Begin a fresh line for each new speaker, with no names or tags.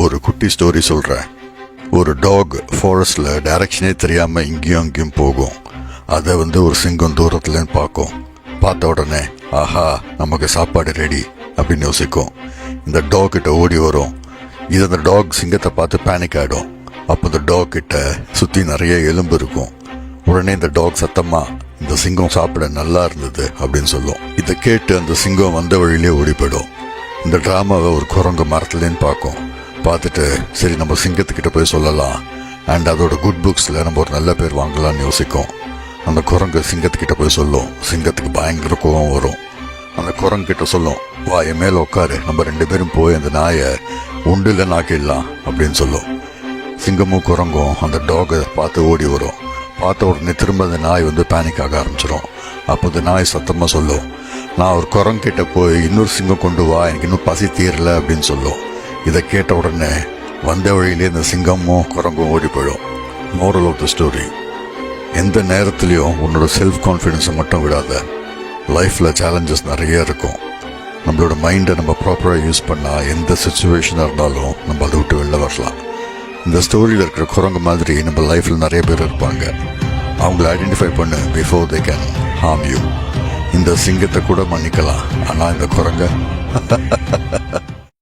ஒரு குட்டி ஸ்டோரி சொல்கிறேன் ஒரு டாக் ஃபாரஸ்டில் டைரக்ஷனே தெரியாமல் இங்கேயும் அங்கேயும் போகும். அதை வந்து ஒரு சிங்கம் தூரத்துலன்னு பார்க்கும். பார்த்த உடனே ஆஹா நமக்கு சாப்பாடு ரெடி அப்படின்னு யோசிக்கும். இந்த டாக் கிட்ட ஓடி வரும். இது அந்த டாக் சிங்கத்தை பார்த்து பேனிக் ஆகிடும் அப்போ இந்த டாக் கிட்ட சுற்றி நிறைய எலும்பு இருக்கும். உடனே இந்த டாக் சத்தமாக இந்த சிங்கம் சாப்பிட நல்லா இருந்தது அப்படின்னு சொல்லும். இதை கேட்டு அந்த சிங்கம் வந்த வழியிலே ஓடி போயிடும் இந்த ட்ராமாவை ஒரு குரங்கு மரத்துலேன்னு பார்க்கும். பார்த்துட்டு சரி நம்ம சிங்கத்துக்கிட்ட போய் சொல்லலாம். அண்ட் அதோட குட் புக்ஸில் நம்ம ஒரு நல்ல பேர் வாங்கலாம்னு யோசிக்கும். அந்த குரங்கு சிங்கத்துக்கிட்ட போய் சொல்லும். சிங்கத்துக்கு பயங்கர கோவம் வரும். அந்த குரங்கு கிட்ட சொல்லும். வா என் மேலே உட்காரு. நம்ம ரெண்டு பேரும் போய் அந்த நாயை உண்டில் நாக்கிடலாம் அப்படின்னு சொல்லும். சிங்கமும் குரங்கும் அந்த டாகை பார்த்து ஓடி வரும். பார்த்த உடனே திரும்ப அந்த நாய் வந்து பேனிக் ஆக ஆரம்பிச்சிடும் அப்போ அந்த நாய் சத்தமாக சொல்லும். நான் ஒரு குரங்கிட்ட போய் இன்னொரு சிங்கம் கொண்டு வா. எனக்கு இன்னும் பசி தீரல அப்படின்னு சொல்லும். இதை கேட்ட உடனே வந்த வழியிலே இந்த சிங்கமும் குரங்கும் ஓடி போயிடும் மோரல் ஆஃப் த ஸ்டோரி எந்த நேரத்துலையும் உன்னோட செல்ஃப் கான்ஃபிடென்ஸை மட்டும் விடாத. லைஃப்பில் சேலஞ்சஸ் நிறைய இருக்கும். நம்மளோட மைண்டை நம்ம ப்ராப்பராக யூஸ் பண்ணால் எந்த சுச்சுவேஷனாக இருந்தாலும் நம்ம அதை விட்டு வெளில வரலாம். இந்த ஸ்டோரியில் இருக்கிற குரங்கு மாதிரி நம்ம லைஃப்பில் நிறைய பேர் இருப்பாங்க. அவங்கள ஐடென்டிஃபை பண்ணு before they can harm you இந்த சிங்கத்தை கூட மன்னிக்கலாம். ஆனால் இந்த குரங்க